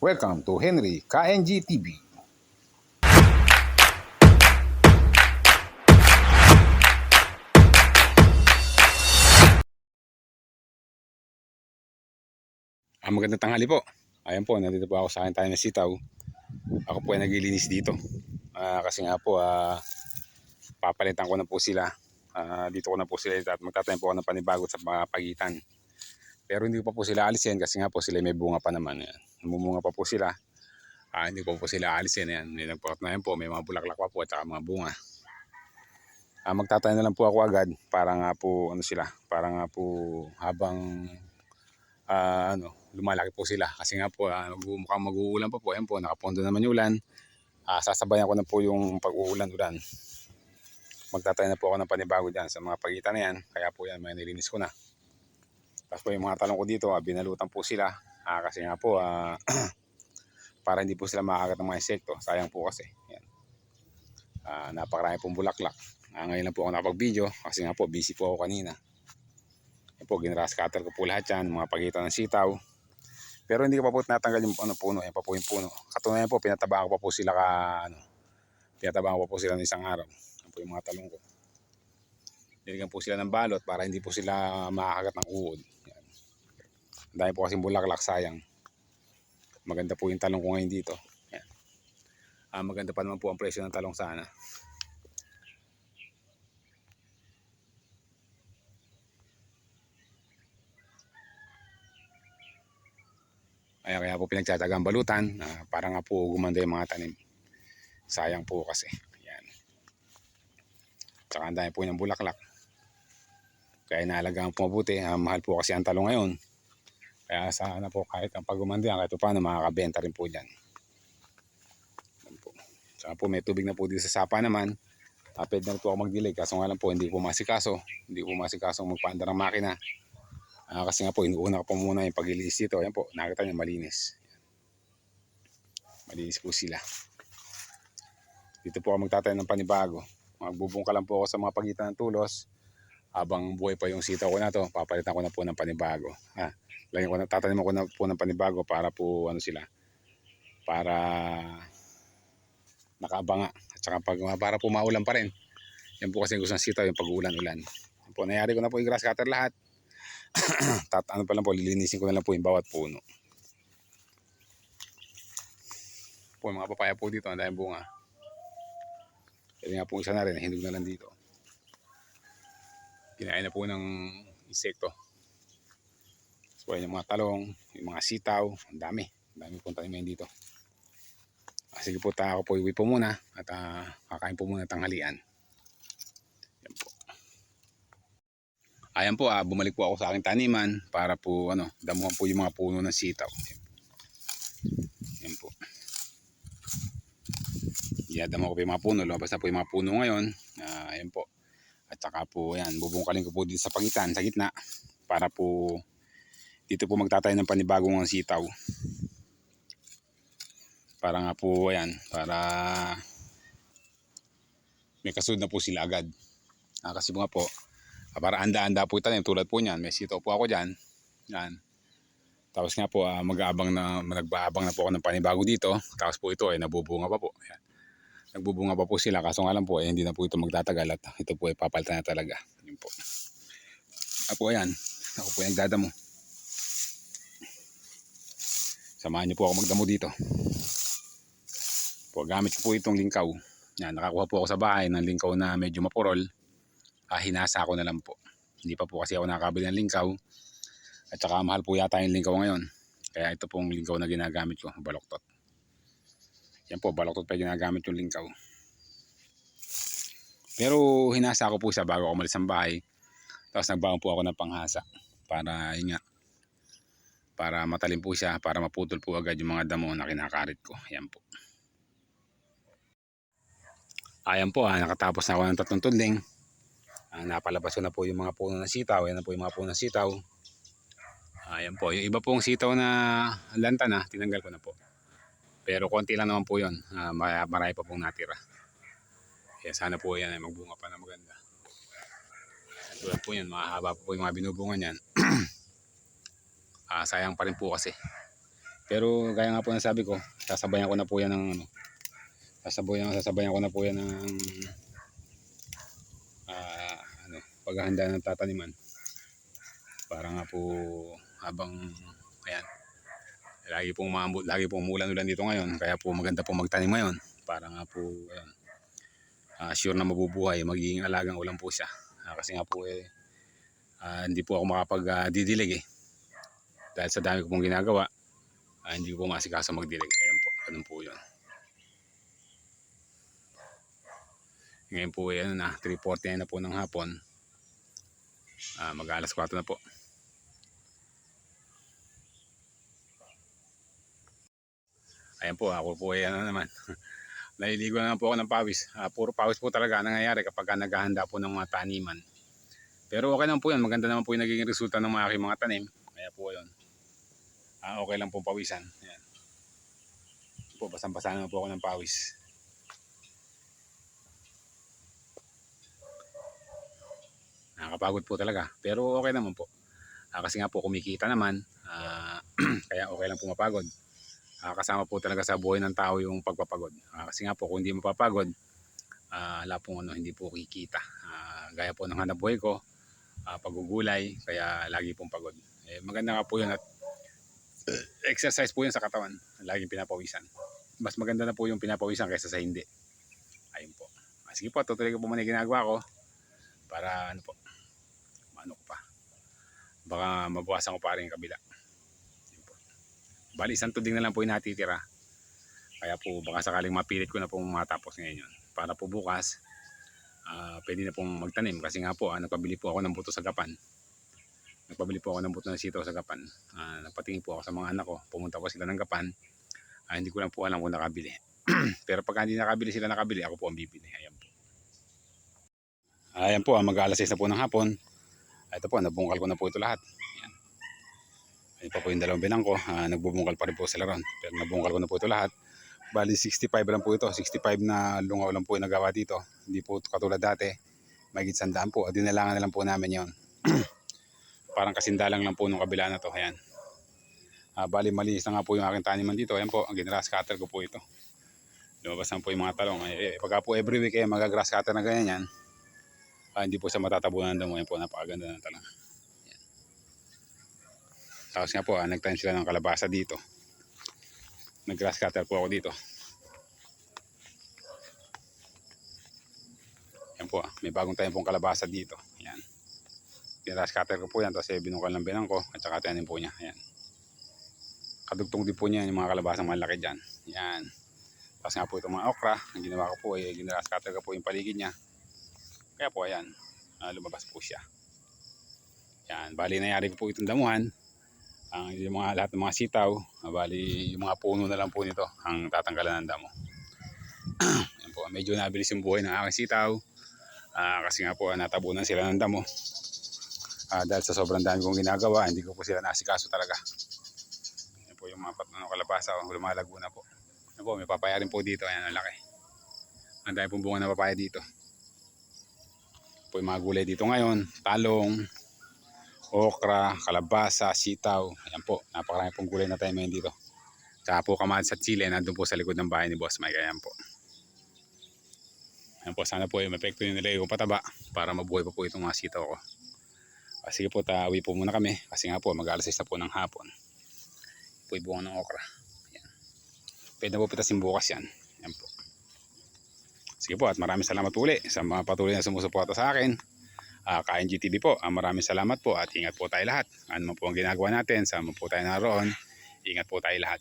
Welcome to Henry KNG TV. Ah, magandang tanghali po. Ayan po, nandito po ako sa akin tayo ng sitaw. Ako po ay naglilinis dito. Ah, kasi nga po, ah, papalitan ko na po sila. Ah, dito ko na po sila at magtatanim po ako ng panibago sa mga pagitan. Pero hindi ko pa po sila alisin kasi nga po sila may bunga pa naman. Yan. Namumunga pa po sila. Ah, hindi ko po sila alisin. Yan. May nagpakot na yan po. May mga bulaklak pa po at saka mga bunga. Ah, magtatanim na lang po ako agad para nga po ano sila, para nga po habang ah, ano, lumalaki po sila kasi nga po ah, mukhang mag-uulan pa po. Ayan po, nakapondo naman yung ulan. Ah, sasabayan ko na po yung pag-uulan-ulan. Magtatanim na po ako ng panibago dyan sa mga pagitan na yan. Kaya po yan, may nilinis ko na. Tapos po yung mga talong ko dito, ah, binalutan po sila. Ah, kasi nga po, ah, para hindi po sila makagat ng mga insekto. Sayang po kasi. Yan. Ah, napakarami pong bulaklak. Ah, ngayon lang po ako nakapag-video kasi nga po busy po ako kanina. Yan po, ginras cutter ko po lahat yan, mga pagitan ng sitaw. Pero hindi ko pa po natanggal yung ano, puno, yan pa po yung puno. Katunayan po, pinatabaan ko pa po sila ka, ano, pinatabaan ko pa po sila ng isang araw. Yan po yung mga talong ko. Nilagyan po sila ng balot para hindi po sila makakagat ng uod. Ang dami po kasing bulaklak, sayang. Maganda po yung talong ko ngayon dito. Yan. Ah, maganda pa naman po ang presyo ng talong sana. Kaya kaya po pinagtsatsagang balutan ah, para nga po gumanda yung mga tanim. Sayang po kasi. Yan. Tsaka ang dami po ng bulaklak. Kaya inaalagaan po mabuti. Ah, mahal po kasi ang talong ngayon. Kaya sana po kahit ang pagumanda kahit pa paano makakabenta rin po dyan. Yan po. Tsaka po may tubig na po dito sa sapa naman. Uh, pwede na po ako magdilig. Kaso nga lang po hindi po masikaso. Hindi po masikaso magpaandar ng makina. Ah, kasi nga po, inuuna ko po muna yung paglilinis dito. Ayan po, nakita niyo malinis. Malinis po sila. Dito po ako magtatayo ng panibago. Magbubungka lang po ako sa mga pagitan ng tulos. Habang buhay pa yung sitaw ko na to, papalitan ko na po ng panibago. Ah, lagyan ko na, tatanim ko na po ng panibago para po ano sila. Para nakaabanga. At saka pag, para po maulan pa rin. Yan po kasi gusto ng sitaw yung pag-uulan-ulan. Yan po, nayari ko na po yung grass cutter lahat tat ano pa lang po lilinisin ko na lang po yung bawat puno po mga papaya po dito ang dahil bunga pwede nga po isa na rin hindog na lang dito kinain na po ng insekto so yung mga talong yung mga sitaw ang dami ang dami pong tanim dito ah, sige po ta ako po iwi po muna at uh, kakain po muna tanghalian yan po Ayan po, ah, bumalik po ako sa aking taniman para po ano, damuhan po yung mga puno ng sitaw. Ayan po. Iyadamo ko po yung mga puno. Lumabas na po yung mga puno ngayon. Ah, ayan po. At saka po, ayan, bubungkalin ko po dito sa pagitan, sa gitna. Para po, dito po magtatayo ng panibagong sitaw. Para nga po, ayan, para may kasunod na po sila agad. Ah, kasi po nga po, Ah, para anda-anda po itanim tulad po niyan. May sitaw po ako diyan. Yan. Tapos nga po ah, mag-aabang na nagbaabang na po ako ng panibago dito. Tapos po ito ay nabubunga pa po. Yan. Nagbubunga pa po sila kaso nga lang po eh, hindi na po ito magtatagal at ito po ay papalitan na talaga. Yun po. Apo yan. Ako po yung nagdadamo. Samahan niyo po ako magdamo dito. Po, gamit ko po itong lingkaw. Yan, nakakuha po ako sa bahay ng lingkaw na medyo mapurol ah, hinasa ko na lang po. Hindi pa po kasi ako nakabili ng lingkaw. At saka mahal po yata yung lingkaw ngayon. Kaya ito pong lingkaw na ginagamit ko, baloktot. Yan po, baloktot pa ginagamit yung lingkaw. Pero hinasa ko po siya bago ako umalis ng bahay. Tapos nagbaon po ako ng panghasa. Para, yun nga, para matalim po siya, para maputol po agad yung mga damo na kinakarit ko. Yan po. Ayan po, ah, nakatapos na ako ng tatlong tudling. Ah, napalabas ko na po yung mga puno ng sitaw. Ayan na po yung mga puno ng sitaw. Ayan po. Yung iba pong sitaw na lanta na, tinanggal ko na po. Pero konti lang naman po yun. May- marami pa pong natira. Kaya sana po yan ay magbunga pa na maganda. Tulad po yan, mahaba po, po yung mga binubunga niyan. ah, sayang pa rin po kasi. Pero gaya nga po ng sabi ko, sasabayan ko na po yan ng ano. Sasabayan, sasabayan ko na po yan ng ah, ano, paghahanda ng tataniman. Para nga po habang ayan, lagi pong maambot, lagi pong umulan-ulan dito ngayon. Kaya po maganda po magtanim ngayon. Para nga po ayan, ah, sure na mabubuhay, magiging alagang ulam po siya. Ah, kasi nga po eh, ah, hindi po ako makapag-didilig eh. Dahil sa dami ko pong ginagawa, ah, hindi ko po masikaso magdilig. Ayan po, ganun po yun. Ngayon po eh, ano na, 3.40 na po ng hapon. Ah, mag alas 4 na po. Ayan po, ako po eh, ano naman. Naliligo na po ako ng pawis. Ah, puro pawis po talaga ang nangyayari kapag ka naghahanda po ng mga taniman. Pero okay lang po yan. Maganda naman po yung naging resulta ng mga aking mga tanim. Kaya po yun. Ah, okay lang po pawisan. Ayan. Po, basang-basa naman po ako ng pawis. Nakakapagod po talaga. Pero okay naman po. Ah, kasi nga po kumikita naman. Ah, kaya okay lang po mapagod. Ah, kasama po talaga sa buhay ng tao yung pagpapagod. Ah, kasi nga po kung hindi mapapagod, ah, wala pong ano, hindi po kikita. Ah, gaya po ng hanap buhay ko, ah, pagugulay, kaya lagi pong pagod. Eh, maganda nga po yun at exercise po yun sa katawan. Laging pinapawisan. Mas maganda na po yung pinapawisan kaysa sa hindi. Ayun po. Ah, sige po, tutuloy ko po muna ginagawa ko para ano po, ano ko pa. Baka mabawasan ko pa rin yung kabila. Bali, isang tuding na lang po yung natitira. Kaya po baka sakaling mapilit ko na pong matapos ngayon yun. Para po bukas, ah, pwede na pong magtanim. Kasi nga po, ah, nagpabili po ako ng buto sa gapan. Nagpabili po ako ng buto ng sitaw sa gapan. Ah, nagpatingin po ako sa mga anak ko. Pumunta po sila ng gapan. Ah, hindi ko lang po alam kung nakabili. Pero pagka hindi nakabili sila nakabili, ako po ang bibili. Ayan po. Ayan po, ah, mag-alas 6 na po ng hapon. Ah, Ito po, nabungkal ko na po ito lahat. Ayan. Ayan pa po yung dalawang binang ko. Ah, nagbubungkal pa rin po sila ron. Pero nabungkal ko na po ito lahat. Bali 65 lang po ito. 65 na lungaw lang po yung nagawa dito. Hindi po katulad dati. Magigit sandaan po. Dinalangan na lang po namin yon. Parang kasindalang lang po nung kabila na to. Ayan. Ah, bali malinis na nga po yung aking taniman dito. Ayan po, ang ginrass cutter ko po ito. Lumabas na po yung mga talong. Eh, eh, pagka po every week eh, mag-grass cutter na ganyan yan. Ah, hindi po siya matatabunan damo. Ayan po, napakaganda ng talong. Tapos nga po, ah, nagtanim sila ng kalabasa dito. Nag-grass cutter po ako dito. Ayan po, ah, may bagong tayo pong kalabasa dito. Ayan. Grass cutter ko po yan, tapos eh, binungkal ng binang ko, at saka tanim po niya. Ayan. Kadugtong din po niya yung mga kalabasang malaki dyan. Ayan. Tapos nga po itong mga okra, ang ginawa ko po, eh, ginaras cutter ko po yung paligid niya. Kaya po, ayan, ah, lumabas po siya. Yan, bali nangyari ko po itong damuhan. Ang yung mga lahat ng mga sitaw, ah, bali yung mga puno na lang po nito ang tatanggalan ng damo. Yan po, medyo nabilis yung buhay ng aking sitaw. Ah, kasi nga po ah, natabunan sila ng damo. Ah, dahil sa sobrang dami kong ginagawa, hindi ko po sila nasikaso talaga. Yan po yung mga ano, kalabasa, lumalago na po. Yan po, may papaya rin po dito, ayan ang laki. Ang dami pong bunga na papaya dito. Po yung mga gulay dito ngayon, talong, okra, kalabasa, sitaw. Ayan po, napakarami pong gulay na tayo ngayon dito. Tsaka po kamatis at chile, nandun po sa likod ng bahay ni Boss Mike. Ayan po. Ayan po, sana po yung epekto yung nilagay ko pataba para mabuhay pa po itong mga sitaw ko. Ah, sige po, tawi po muna kami kasi nga po mag-alas 6 na po ng hapon. Po yung ng okra. Ayan. Pwede na po pitasin bukas yan. Ayan po. Sige po at maraming salamat po uli sa mga patuloy na sumusuporta sa akin. Uh, KNGTV po, Ah, maraming salamat po at ingat po tayo lahat. Ano man po ang ginagawa natin, saan man po tayo naroon, ingat po tayo lahat.